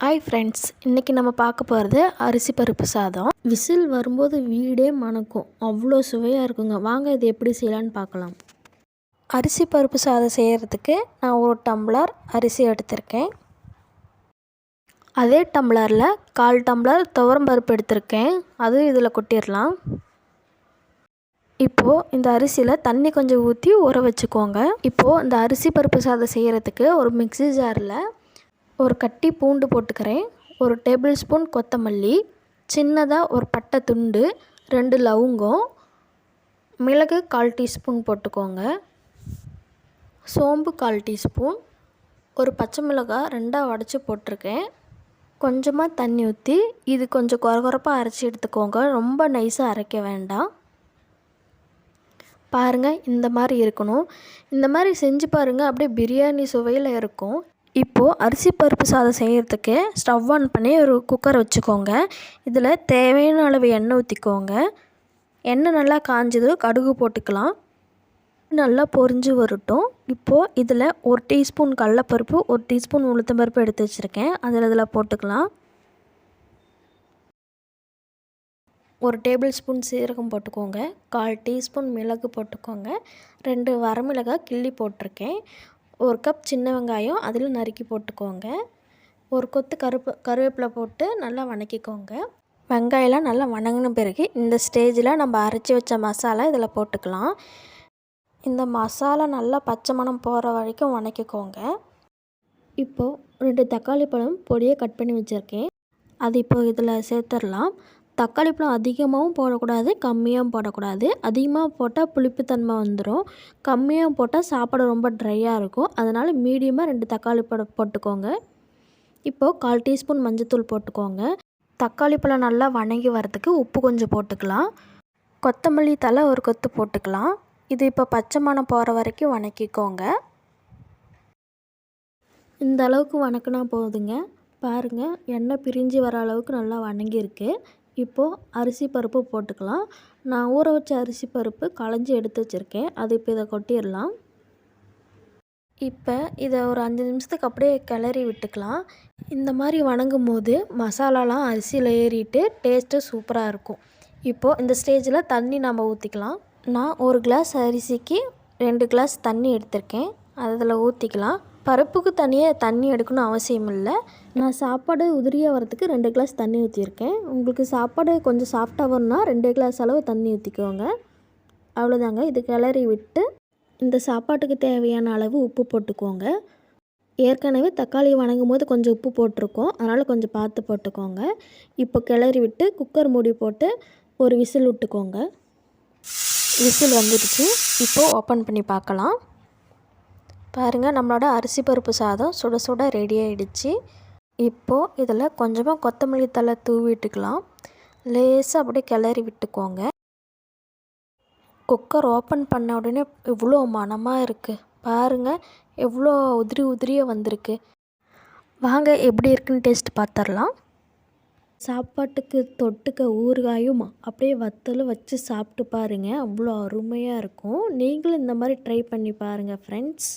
Hi friends இன்றைக்கி நம்ம பார்க்க போகிறது அரிசி பருப்பு சாதம். விசில் வரும்போது வீடே மணக்கும். அவ்வளோ சுவையாக இருக்குங்க. வாங்க இது எப்படி செய்யலான்னு பார்க்கலாம். அரிசி பருப்பு சாதம் செய்கிறதுக்கு நான் ஒரு டம்ளர் அரிசி எடுத்திருக்கேன். அதே டம்ளரில் கால் டம்ளர் துவரம் பருப்பு எடுத்திருக்கேன். அதுவும் இதில் கொட்டிடலாம். இப்போது இந்த அரிசியில் தண்ணி கொஞ்சம் ஊற்றி ஊற வச்சுக்கோங்க. இப்போது இந்த அரிசி பருப்பு சாதம் செய்கிறதுக்கு ஒரு மிக்ஸி ஜாரில் ஒரு கட்டி பூண்டு போட்டுக்கிறேன். ஒரு டேபிள் ஸ்பூன் கொத்தமல்லி சின்னதாக ஒரு பட்டை துண்டு ரெண்டு லவங்கம் மிளகு கால் டீஸ்பூன் போட்டுக்கோங்க. சோம்பு கால் டீஸ்பூன் ஒரு பச்சை மிளகாய் ரெண்டாக உடச்சி போட்டிருக்கேன். கொஞ்சமாக தண்ணி ஊற்றி இது கொஞ்சம் குறகுறப்பாக அரைச்சி எடுத்துக்கோங்க. ரொம்ப நைஸாக அரைக்க வேண்டாம். பாருங்கள் இந்த மாதிரி இருக்கணும். இந்த மாதிரி செஞ்சு பாருங்கள் அப்படியே பிரியாணி சுவையில் இருக்கும். இப்போது அரிசி பருப்பு சாதம் செய்கிறதுக்கு ஸ்டவ் ஆன் பண்ணி ஒரு குக்கர் வச்சுக்கோங்க. இதில் தேவையான அளவு எண்ணெய் ஊற்றிக்கோங்க எண்ணெய் நல்லா காஞ்சது கடுகு போட்டுக்கலாம். நல்லா பொரிஞ்சு வரட்டும். இப்போது இதில் ஒரு டீஸ்பூன் கடலப்பருப்பு ஒரு டீஸ்பூன் உளுத்தம்பருப்பு எடுத்து வச்சுருக்கேன். அதில் இதில் போட்டுக்கலாம். ஒரு டேபிள் ஸ்பூன் சீரகம் போட்டுக்கோங்க. கால் டீஸ்பூன் மிளகு போட்டுக்கோங்க. ரெண்டு வரமிளகாய் கிள்ளி போட்டிருக்கேன். ஒரு கப் சின்ன வெங்காயம் அதில் நறுக்கி போட்டுக்கோங்க. ஒரு கொத்து கருப்பு கருவேப்பிலை போட்டு நல்லா வணக்கிக்கோங்க. வெங்காயம்லாம் நல்லா வணங்கின பிறகு இந்த ஸ்டேஜில் நம்ம அரைச்சி வச்ச மசாலா இதில் போட்டுக்கலாம். இந்த மசாலா நல்லா பச்சை மணம் போகிற வரைக்கும் வணக்கிக்கோங்க. இப்போது ரெண்டு தக்காளி பழம் பொடியை கட் பண்ணி வச்சுருக்கேன். அது இப்போ இதில் சேர்த்துடலாம். தக்காளி பழம் அதிகமாகவும் போடக்கூடாது கம்மியாகவும் போடக்கூடாது. அதிகமாக போட்டால் புளிப்புத்தன்மை வந்துடும் கம்மியாக போட்டால் சாப்பாடு ரொம்ப ட்ரையாக இருக்கும். அதனால் மீடியமாக ரெண்டு தக்காளி பழம் போட்டுக்கோங்க. இப்போது கால் டீஸ்பூன் மஞ்சத்தூள் போட்டுக்கோங்க. தக்காளி பழம் நல்லா வணங்கி வரதுக்கு உப்பு கொஞ்சம் போட்டுக்கலாம். கொத்தமல்லி தலை ஒரு கொத்து போட்டுக்கலாம். இது இப்போ பச்சை மணம் போகிற வரைக்கும் வணக்கிக்கோங்க. இந்த அளவுக்கு வணக்கினா போதுங்க. பாருங்கள் எண்ணெய் பிரிஞ்சு வர அளவுக்கு நல்லா வணங்கியிருக்கு. இப்போது அரிசி பருப்பு போட்டுக்கலாம். நான் ஊற வச்ச அரிசி பருப்பு களைஞ்சி எடுத்து வச்சுருக்கேன். அது இப்போ இதை கொட்டிடலாம். இப்போ இதை ஒரு அஞ்சு நிமிஷத்துக்கு அப்படியே கிளறி விட்டுக்கலாம். இந்த மாதிரி வணங்கும் போது மசாலாலாம் அரிசியில் ஏறிட்டு டேஸ்ட்டு சூப்பராக இருக்கும். இப்போது இந்த ஸ்டேஜில் தண்ணி நம்ம ஊற்றிக்கலாம் நான் ஒரு கிளாஸ் அரிசிக்கு ரெண்டு கிளாஸ் தண்ணி எடுத்திருக்கேன். அதில் ஊற்றிக்கலாம் பருப்புக்கு தனியாக தண்ணி எடுக்கணும் அவசியம் இல்லை. நான் சாப்பாடு உதிரியாக வரத்துக்கு ரெண்டு கிளாஸ் தண்ணி ஊற்றிருக்கேன் உங்களுக்கு சாப்பாடு கொஞ்சம் சாஃப்டாக வரணும்னா ரெண்டு கிளாஸ் அளவு தண்ணி ஊற்றிக்கோங்க அவ்வளோதாங்க. இது கிளறி விட்டு இந்த சாப்பாட்டுக்கு தேவையான அளவு உப்பு போட்டுக்கோங்க. ஏற்கனவே தக்காளி வணங்கும் போது கொஞ்சம் உப்பு போட்டிருக்கோம். அதனால் கொஞ்சம் பார்த்து போட்டுக்கோங்க. இப்போ கிளறி விட்டு குக்கர் மூடி போட்டு ஒரு விசில் விட்டுக்கோங்க. விசில் வந்துடுச்சு. இப்போது ஓப்பன் பண்ணி பார்க்கலாம். பாருங்கள் நம்மளோட அரிசி பருப்பு சாதம் சுட சுட ரெடி ஆகிடுச்சு இப்போது இதில் கொஞ்சமாக கொத்தமல்லி தலை தூவிட்டுக்கலாம் லேசாக அப்படியே கிளறி விட்டுக்கோங்க. குக்கர் ஓப்பன் பண்ண உடனே இவ்வளோ மனமாக இருக்குது பாருங்கள் எவ்வளோ உதிரி உதிரியாக வந்திருக்கு. வாங்க எப்படி இருக்குன்னு டேஸ்ட் பார்த்துடலாம். சாப்பாட்டுக்கு தொட்டுக்க ஊறுகாயும் அப்படியே வத்தலும் வச்சு சாப்பிட்டு பாருங்கள் அவ்வளோ அருமையாக இருக்கும். நீங்களும் இந்த மாதிரி ட்ரை பண்ணி பாருங்கள் ஃப்ரெண்ட்ஸ்